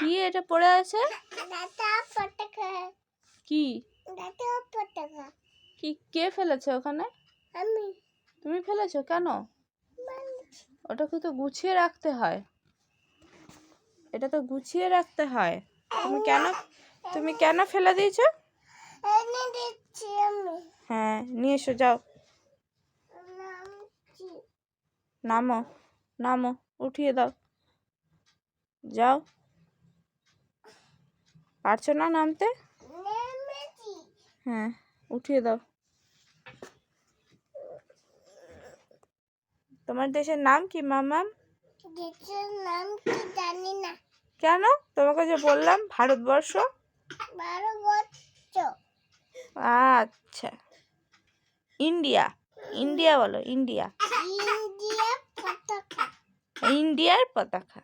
কি এটা পড়ে আছে? কি? কি কে ফেলেছে ওখানে? আমি। তুমি ফেলেছো কেন? ওটাকে তো গুছিয়ে রাখতে হয়। এটা তো গুছিয়ে রাখতে হয়। তুমি কেন তুমি কেন ফেলে দিয়েছ? হ্যাঁ নিয়ে এসো যাও। নামো নামো উঠিয়ে দাও। যাও। পারছ না নামতে? হ্যাঁ উঠিয়ে দাও। তোমার দেশের নাম কি মামাম দেশের নাম কি জানি না। কেন? তোমাকে যে বললাম ভারতবর্ষ? বারো বছর আচ্ছা। ইন্ডিয়া। ইন্ডিয়া বলো ইন্ডিয়া। ইন্ডিয়া পতাকা। ইন্ডিয়ার পতাকা।